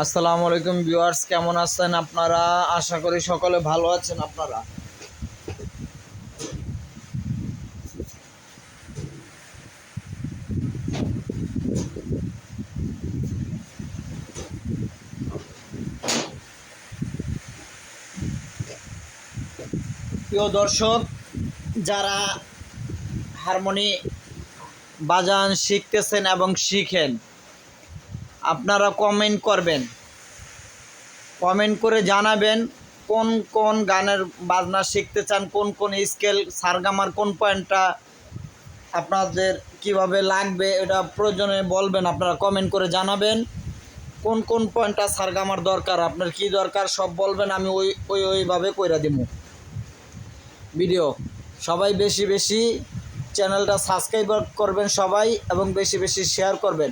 আসসালামু আলাইকুম ভিউয়ার্স, কেমন আছেন আপনারা? আশা করি সকলে ভালো আছেন আপনারা। প্রিয় দর্শক, যারা হারমোনি বাজান শিখতেছেন এবং শিখেন আপনারা কমেন্ট করবেন। কমেন্ট করে জানাবেন কোন কোন গানের বাজনা শিখতে চান, কোন কোন স্কেল সারগামার কোন পয়েন্টটা আপনাদের কীভাবে লাগবে এটা প্রয়োজনে বলবেন, আপনারা কমেন্ট করে জানাবেন। কোন কোন পয়েন্টটা সারগামার দরকার, আপনার কি দরকার সব বলবেন, আমি ওই ওই, ওইভাবে কইরা দিব। ভিডিও সবাই বেশি বেশি চ্যানেলটা সাবস্ক্রাইব করবেন সবাই এবং বেশি বেশি শেয়ার করবেন।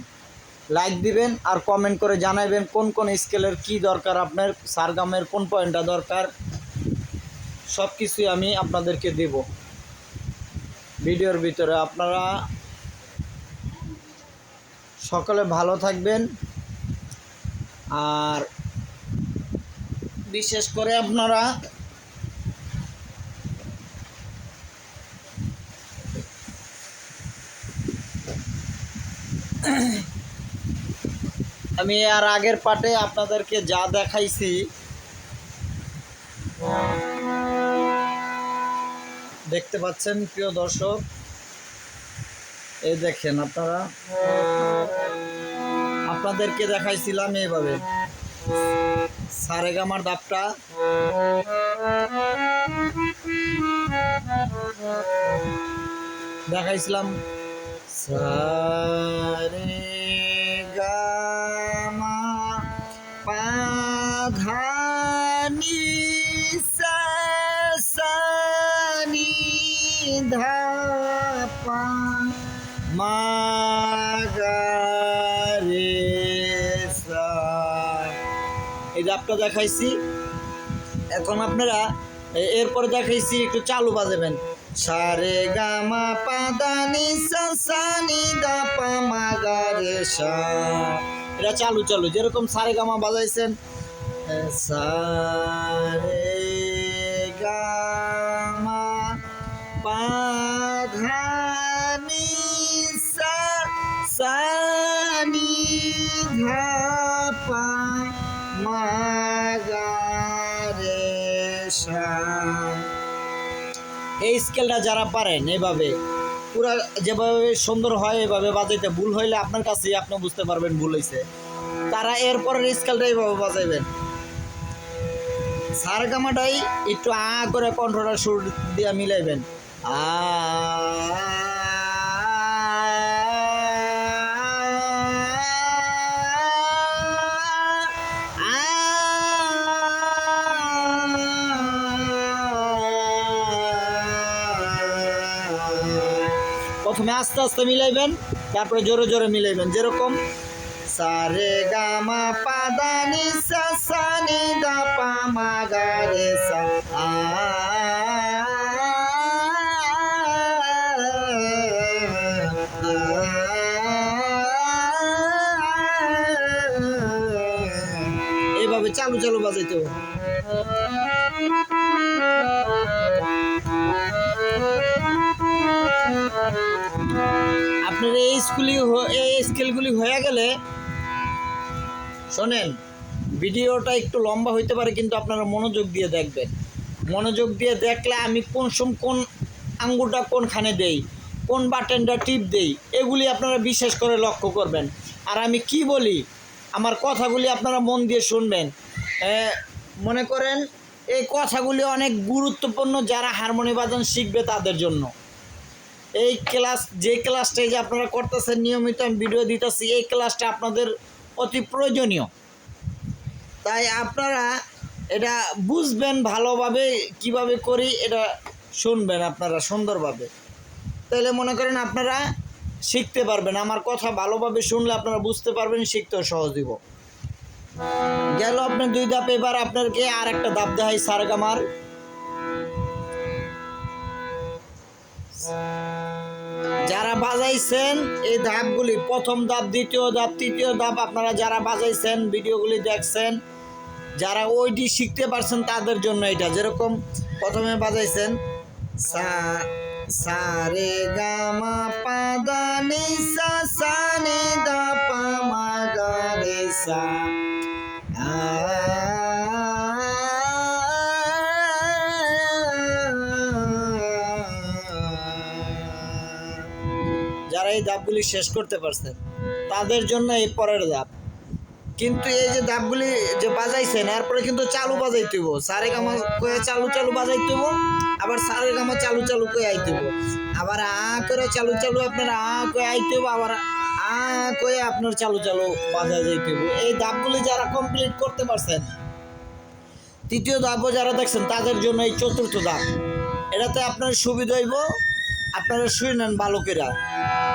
লাইক দিবেন আর কমেন্ট করে জানাবেন কোন কোন স্কেলের কি দরকার আপনার, সারগামের কোন পয়েন্টটা দরকার। সব কিছুই আমি আপনাদেরকে দেব। ভিডিওর ভিতরে আপনারা সকলে ভালো থাকবেন। আর বিশেষ করে আপনারা আমি আর আগের পাটে আপনাদেরকে যা দেখাইছি। দেখতে পাচ্ছেন, প্রিয় দর্শক? এই দেখেন আপনারা। আপনাদেরকে দেখাইছিলাম এইভাবে। সারেগামার দাপটা দেখাইছিলাম। সারে দাপটা দেখাইছি। এখন আপনারা এরপর দেখাইছি, একটু চালু বাজাবেন। সারে গামা পাদানি সানি দা পা মা গা রে সা। এটা চালু চালু, যেরকম সারে গামা বাজাইছেন সারে এই স্কেলটা যারা পারেন এভাবে, পুরা যেভাবে সুন্দর হয়, এভাবে বাজাইতে ভুল হইলে আপনার কাছেই আপনি বুঝতে পারবেন ভুল হয়েছে তারা এরপরের স্কেলটা এইভাবে বাজাইবেন। সারগামাটাই একটু আ করে কণ্ঠটা সুর দিয়ে মিলাইবেন। আ প্রথমে আস্তে আস্তে মিলাইবেন, তারপরে জোরে জোরে মিলাইবেন যেরকম, সারে গামা পাদানি সানি দা পা মা গা রে সা এইভাবে চালু চালু বাজাইতে হবে। এই স্কুলই এই স্কেলগুলি হয়ে গেলে, শোনেন, ভিডিওটা একটু লম্বা হইতে পারে, কিন্তু আপনারা মনোযোগ দিয়ে দেখবেন। মনোযোগ দিয়ে দেখলে আমি কোন সম, কোন আঙ্গুরটা কোনখানে দেই, কোন বাটনটা টিপ দেই, এগুলি আপনারা বিশেষ করে লক্ষ্য করবেন। আর আমি কি বলি, আমার কথাগুলি আপনারা মন দিয়ে শুনবেন। মনে করেন, এই কথাগুলি অনেক গুরুত্বপূর্ণ যারা হারমোনি বাদন শিখবে তাদের জন্য। এই ক্লাস যে ক্লাসটা যে আপনারা করতেছেন, নিয়মিত আমি ভিডিও দিতেছি, এই ক্লাসটা আপনাদের অতি প্রয়োজনীয়। তাই আপনারা এটা বুঝবেন ভালোভাবে, কীভাবে করি এটা শুনবেন আপনারা সুন্দরভাবে। তাহলে মনে করেন আপনারা শিখতে পারবেন, আমার কথা ভালোভাবে শুনলে আপনারা বুঝতে পারবেন, শিখতেও সহজ দিব গেল আপনার দুই ধাপ, এবার আপনাকে আর একটা ধাপ দেখাই সারগামার যারা বাজাইছেন, এই ধাপগুলি, প্রথম ধাপ, দ্বিতীয় ধাপ, তৃতীয় ধাপ, আপনারা যারা বাজাইছেন, ভিডিওগুলি দেখছেন, যারা ওইটি শিখতে পারছেন, তাদের জন্য এটা। যেরকম প্রথমে বাজাইছেন, সা সা, রে, গা, মা, পা, দা, নি, সা সা, নি, দা, পা, মা, গা, রে, সা। ধাপগুলি শেষ করতে পারছেন। তাদের জন্য এই পরের ধাপ। কিন্তু এই যে ধাপগুলি যে বাজাইছেন এরপরে কিন্তু চালু বাজাইতে সারে গামা কয়ে চালু চালু বাজাইতে হইব, আবার সারে গামা চালু চালু কয়ে আইতে হইব। আবার আ করে চালু চালু আপনার আ কয়ে আইতে হইব, আবার আ কয়ে আপনার চালু চালু বাজায় যাইতে হইব। এই ধাপগুলি যারা কমপ্লিট করতে পারছেন, তৃতীয় ধাপও যারা দেখছেন, তাদের জন্য এই চতুর্থ ধাপ। এটাতে আপনার সুবিধা হইব আপনারা শুয়ে নেন বালকেরা।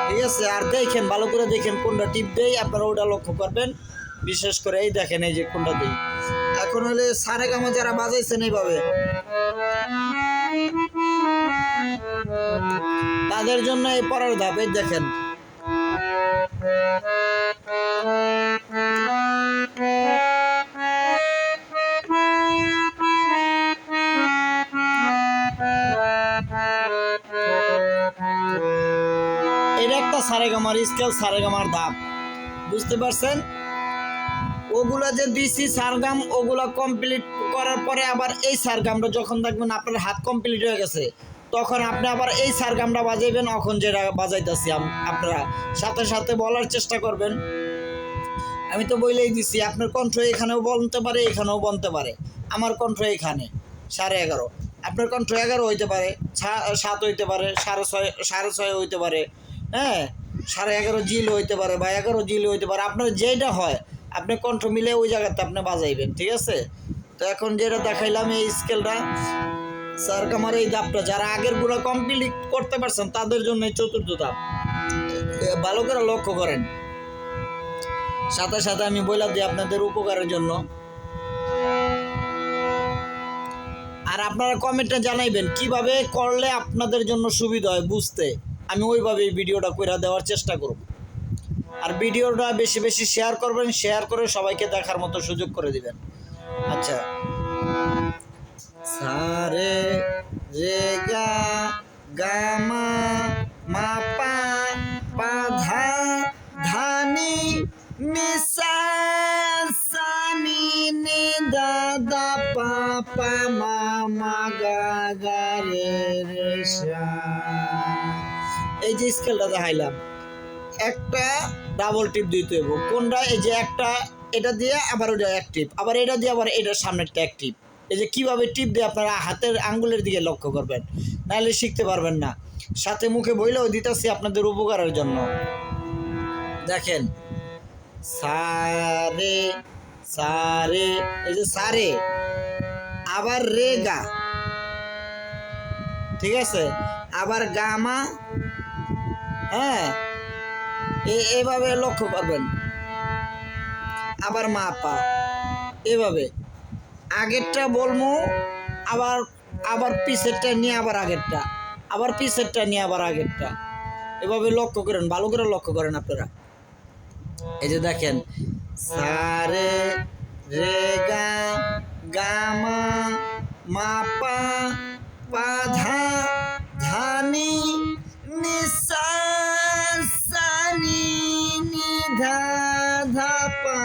ঠিক আছে? আর দেখেন ভালো করে দেখেন কোনটা টিপ দেই আপনারা ওটা লক্ষ্য করবেন। বিশেষ করে এই দেখেন, এই যে কোনটা দিই এখন হলে সারে কামা যারা বাজাইছেন এইভাবে। তাদের জন্য এই পরের ধাপ দেখেন। সারেগামার স্কেল সারেগামার ধাপ বুঝতে পারছেন? ওগুলা যে দিছি সারগাম ওগুলা কমপ্লিট করার পরে আবার এই সারগামটা যখন দেখবেন আপনার হাত কমপ্লিট হয়ে গেছে, তখন আপনি আবার এই সারগামটা বাজাইবেন, এখন যেটা বাজাইতেছি আপনারা। সাথে সাথে বলার চেষ্টা করবেন। আমি তো বইলেই দিছি, আপনার কণ্ঠ এখানেও বলতে পারে, এখানেও বলতে পারে। আমার কণ্ঠ এখানে, সাড়ে এগারো। আপনার কণ্ঠ এগারো হইতে পারে সাত হইতে পারে, সাড়ে ছয় সাড়ে ছয় হইতে পারে হ্যাঁ? সাড়ে এগারো জিল হইতে পারে বা এগারো জিল হইতে পারে, আপনার যেটা হয়, আপনি কণ্ঠ মিলে ওই জায়গাতে আপনি বাজাইবেন, ঠিক আছে? তো এখন যেটা দেখাইলাম এই স্কেলটা স্যার আমার এই ধাপটা, যারা আগেরগুলো কমপ্লিট করতে পারছেন, তাদের জন্য চতুর্থ ধাপ। ভালো করে লক্ষ্য করেন। সাথে সাথে আমি বইলা দিই আপনাদের উপকারের জন্য। আর আপনারা কমেন্টে জানাইবেন, কীভাবে করলে আপনাদের জন্য সুবিধা হয় বুঝতে। আমি ওইভাবে এই ভিডিওটা করে দেওয়ার চেষ্টা করব। আর ভিডিওটা বেশি বেশি শেয়ার করবেন শেয়ার করে সবাইকে দেখার মতো সুযোগ করে দিবেন। আচ্ছা। স্কেলটা দেখাইলাম। একটা ডাবল টিপ দিতে হইব। কোনটা? এই যে একটা, এটা দিয়ে আবার ওটা এক টিপ আবার এটা দিয়ে আবার এটার সামনেরটা এক টিপ এই যে কীভাবে টিপ দিয়ে আপনারা হাতের আঙ্গুলের দিকে লক্ষ্য করবেন, নাহলে শিখতে পারবেন না। সাথে মুখে বইলেও দিতেছি আপনাদের উপকারের জন্য। দেখেন। সারে সারে, এই যে সারে। আবার রে গা। ঠিক আছে? আবার গামা হ্যাঁ এভাবে লক্ষ্য করবেন। আবার মা পা এভাবে। আগেরটা বলব আবার আবার পিছেরটা নিয়ে আবার আগেরটা। আবার পিসেরটা নিয়ে আবার আগেরটা। এভাবে লক্ষ্য করেন, ভালো করে লক্ষ্য করেন আপনারা। এই যে দেখেন সারে রে গা গামা মা পা পা ধা পা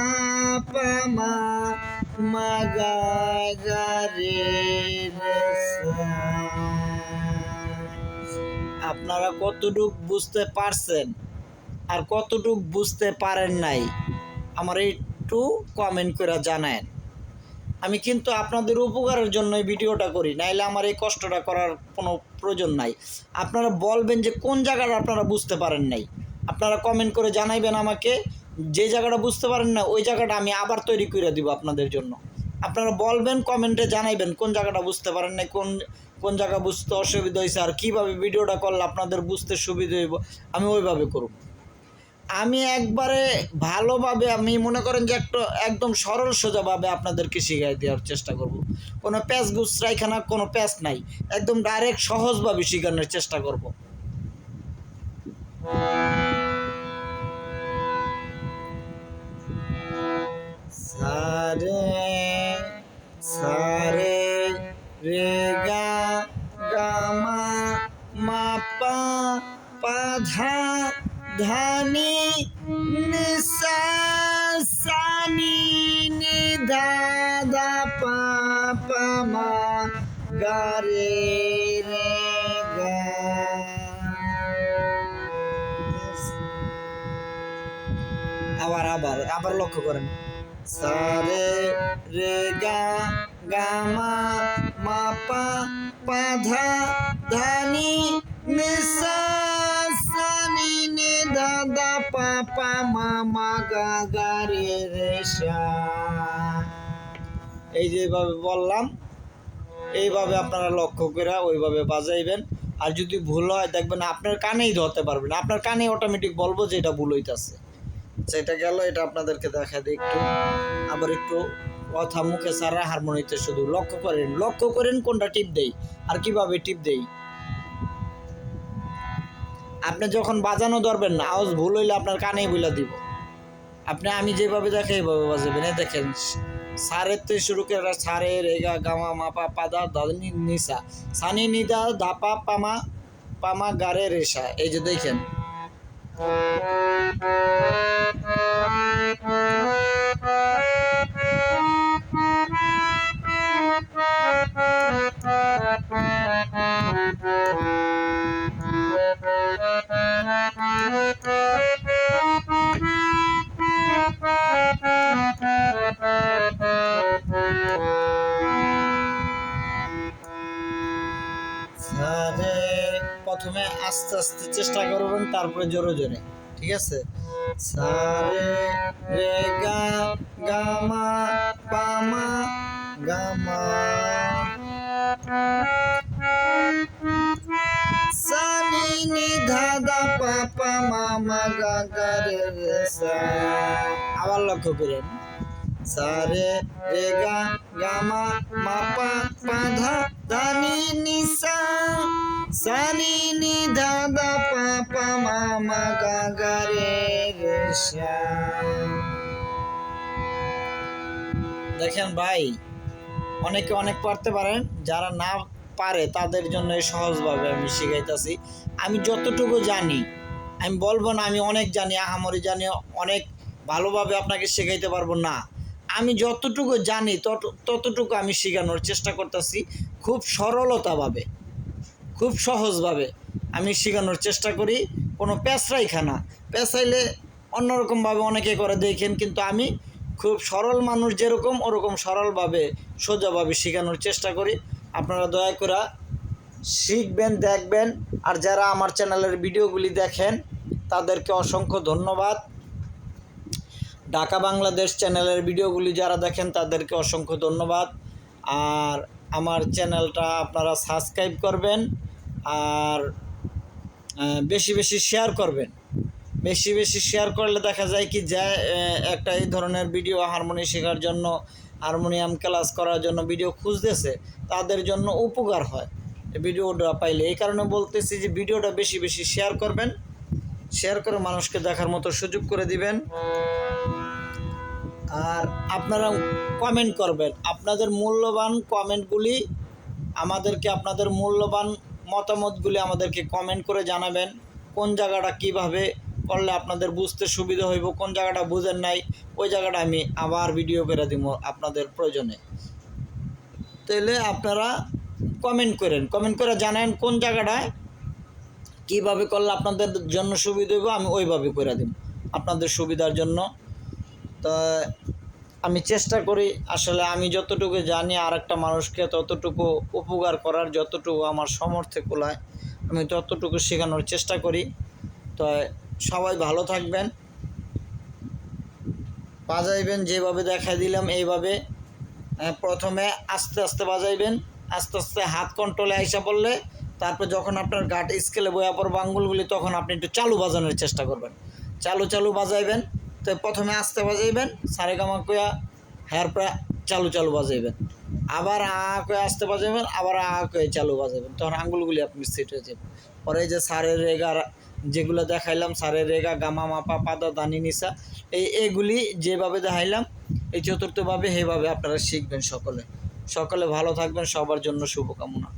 মা রে আপনারা কতটুক বুঝতে পারছেন আর কতটুক বুঝতে পারেন নাই, আমার একটু কমেন্ট করে জানায়েন। আমি কিন্তু আপনাদের উপকারের জন্য ভিডিওটা করি, নাইলে আমার এই কষ্টটা করার কোনো প্রয়োজন নাই। আপনারা বলবেন যে কোন জায়গাটা আপনারা বুঝতে পারেন নাই। আপনারা কমেন্ট করে জানাইবেন আমাকে। যে জায়গাটা বুঝতে পারেন না, ওই জায়গাটা আমি আবার তৈরি করে দিব আপনাদের জন্য। আপনারা বলবেন কমেন্টে জানাইবেন কোন জায়গাটা বুঝতে পারেন নাই, কোন কোন জায়গা বুঝতে অসুবিধা হয়েছে আর কীভাবে ভিডিওটা করলে আপনাদের বুঝতে সুবিধা হইব, আমি ওইভাবে করব। আমি একবারে ভালোভাবে, আমি মনে করেন যে একটা একদম সরল সোজাভাবে আপনাদেরকে শিখাই দেওয়ার চেষ্টা করব। কোনো প্যাচ গুছরাইখানা কোনো প্যাচ নাই, একদম ডাইরেক্ট সহজভাবে শেখানোর চেষ্টা করব। আবার আবার আবার লক্ষ্য করেন। রে গা গামা মাপা পাধা ধানি নিসা নে দাদা পাপা মামা গা গা রে রে সা। এই যেভাবে বললাম, এইভাবে আপনারা লক্ষ্য করে ওইভাবে বাজাইবেন। আর যদি ভুল হয়, দেখবেন আপনার কানেই ধরতে পারবেন আপনার কানে অটোমেটিক বলব যে এটা ভুল হইতাছে। সেটা গেল, এটা আপনাদেরকে দেখা দিই একটু। আবার একটু কথা মুখে সারা হারমোনিতে শুধু লক্ষ্য করেন লক্ষ্য করেন কোনটা টিপ দেই আর কীভাবে টিপ দেই। আপনি যখন বাজানো ধরবেন না, আওয়াজ ভুল হইলে আপনার কানেই বইলা দিব। আপনি আমি যেভাবে দেখে এইভাবে বাজাবেন। এই দেখেন, সারের থেকে শুরু করে সারে রেগা গামা, মাপা, পাদা দাদনি নিসা সানি, নিদা ধাপা পামা পামা গারে রেশা। এই যে দেখেন সারে প্রথমে আস্তে আস্তে চেষ্টা করবেন, তারপরে জোরে জোরে, ঠিক আছে? সারে রে গা গামা পামা গামা সানি নি ধাদা পাপা মামা গা রে রে আবার লক্ষ্য করেন। সারে রে গা গামা মাপা পাধা মামা গা গা রে রে সা দেখেন ভাই, অনেকে অনেক পারতে পারেন, যারা না পারে তাদের জন্য সহজভাবে আমি শিখাইতেছি। আমি যতটুকু জানি, আমি বলব না আমি অনেক জানি, আহামরি জানি, অনেক ভালোভাবে আপনাকে শেখাইতে পারব না। আমি যতটুকু জানি, তত, ততটুকু আমি শেখানোর চেষ্টা করতেছি খুব সরলতাভাবে, খুব সহজভাবে আমি শেখানোর চেষ্টা করি। কোনো পেঁচড়াই খানা পেঁচাইলে অন্যরকমভাবে অনেকে করে দেখেন, কিন্তু আমি খুব সরল মানুষ যেরকম, ওরকম সরলভাবে, সোজাভাবে শেখানোর চেষ্টা করি। আপনারা দয়া করে শিখবেন, দেখবেন। আর যারা আমার চ্যানেলের ভিডিওগুলি দেখেন, তাদেরকে অসংখ্য ধন্যবাদ। ঢাকা বাংলাদেশ চ্যানেলের ভিডিওগুলি যারা দেখেন তাদেরকে অসংখ্য ধন্যবাদ। আর আমার চ্যানেলটা আপনারা সাবস্ক্রাইব করবেন আর বেশি বেশি শেয়ার করবেন। বেশি বেশি শেয়ার করলে দেখা যায় কি যে একটা এই ধরনের ভিডিও হারমোনি শেখার জন্য, হারমোনিয়াম ক্লাস করার জন্য ভিডিও খুঁজতেছে, তাদের জন্য উপকার হয়। ভিডিওটা পাইলে এই কারণে বলতেছি যে ভিডিওটা বেশি বেশি শেয়ার করবেন। শেয়ার করে মানুষকে দেখার মতো সুযোগ করে দিবেন। আর আপনারা কমেন্ট করবেন, আপনাদের মূল্যবান কমেন্টগুলি আমাদেরকে, আপনাদের মূল্যবান মতামতগুলি আমাদেরকে কমেন্ট করে জানাবেন, কোন জায়গাটা কীভাবে করলে আপনাদের বুঝতে সুবিধা হইব, কোন জায়গাটা বুঝেন নাই, ওই জায়গাটা আমি আবার ভিডিও করে দিব আপনাদের প্রয়োজনে। তাহলে আপনারা কমেন্ট করেন কমেন্ট করে জানেন কোন জায়গাটায় কীভাবে করলে আপনাদের জন্য সুবিধা হইব, আমি ওইভাবে করে দিব আপনাদের সুবিধার জন্য। তো আমি চেষ্টা করি, আসলে আমি যতটুকু জানি আর একটা মানুষকে ততটুকু উপকার করার, যতটুকু আমার সমর্থে কোলায়, আমি ততটুকু শেখানোর চেষ্টা করি। তো সবাই ভালো থাকবেন। বাজাইবেন, যেভাবে দেখাই দিলাম, এইভাবে প্রথমে আস্তে আস্তে বাজাইবেন। আস্তে আস্তে হাত কন্ট্রোলে আইসা পড়লে তারপর যখন আপনার গাট স্কেলে বয়া পড়বে আঙ্গুলগুলি তখন আপনি একটু চালু বাজানোর চেষ্টা করবেন। চালু চালু বাজাইবেন, তো প্রথমে আস্তে বাজাইবেন, সারে গামা কয়া হেয়ার প্রায় চালু চালু বাজাইবেন। আবার আ কয়ে আস্তে বাজাবেন আবার আ কয়ে চালু বাজাবেন তখন আঙ্গুলগুলি আপনি সেট হয়ে যাবেন পরে যে সারের রেগা, যেগুলো দেখাইলাম, সারের রেগা, গামা মাপা, পাদা, দানি নিসা এই, এগুলি যেভাবে দেখাইলাম, এই চতুর্থভাবে সেইভাবে আপনারা শিখবেন সকলে। সকলে ভালো থাকবেন, সবার জন্য শুভকামনা।